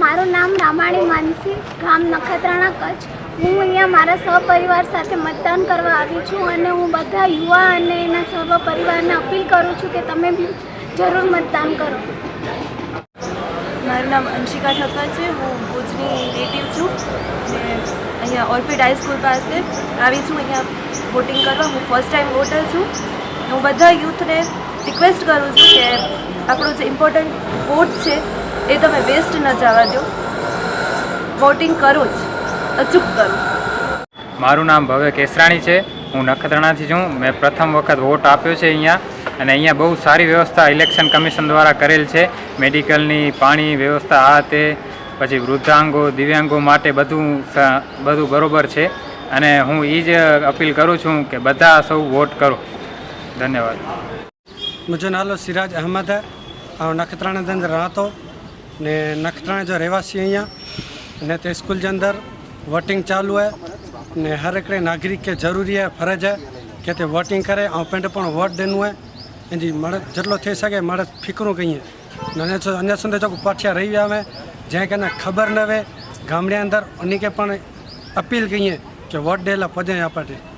મારું નામ રામાણી માનસી, ગામ નખત્રાણા કચ્છ. હું અહીંયા મારા સહપરિવાર સાથે મતદાન કરવા આવી છું અને હું બધા યુવા અને એના સહપરિવારને અપીલ કરું છું કે તમે બી જરૂર મતદાન કરો. મારું નામ અંશિકા ઠક્કર છે. હું ભુજની નેટિવ છું. અને અહીંયા ઓર્પિડ હાઈસ્કૂલ પાસે આવી છું. અહીંયા વોટિંગ કરવા. હું ફર્સ્ટ ટાઈમ વોટર છું. હું બધા યુથને રિક્વેસ્ટ કરું છું કે આપણો જે ઇમ્પોર્ટન્ટ વોટ છે એ તમે વેસ્ટ ન જવા દો. વોટિંગ કરો જ. અચૂક કરો. મારું નામ ભવ્ય કેસરાણી છે. હું નખત્રાણાથી છું. મેં પ્રથમ વખત વોટ આપ્યો છે અહીંયા. અને અહીંયા બહુ સારી વ્યવસ્થા ઇલેક્શન કમિશન દ્વારા કરેલ છે. મેડિકલની પાણી વ્યવસ્થા આ તે પછી વૃદ્ધાંગો દિવ્યાંગો માટે બધું બધું બરાબર છે. અને હું એ જ અપીલ કરું છું કે બધા સૌ વોટ કરો. ધન્યવાદ. મુજો નાલો સિરાજ અહમદ નખત્રાણા દંદ રહતો ને નખત્રાણા જો રહેવાસી અહીંયા ને તે સ્કૂલ જે અંદર વોટિંગ ચાલू है ને हर हिकिड़े नागरिक खे ज़रूरी है फ़र्ज़ु है की हिते वोटिंग करे ऐं पंहिंजो पाण वोट ॾिनो आहे पंहिंजी मर्द जेतिरो थी सघे मर्द फिकरूं कयूं आहिनि अञा सुंदर जेको पाठिया रही विया आहिनि जंहिंखे अञा ख़बर न हुए ગામડે અંદર અનેકે પણ અપીલ કહીએ કે વોટ ડેલા પદયાત્રા માટે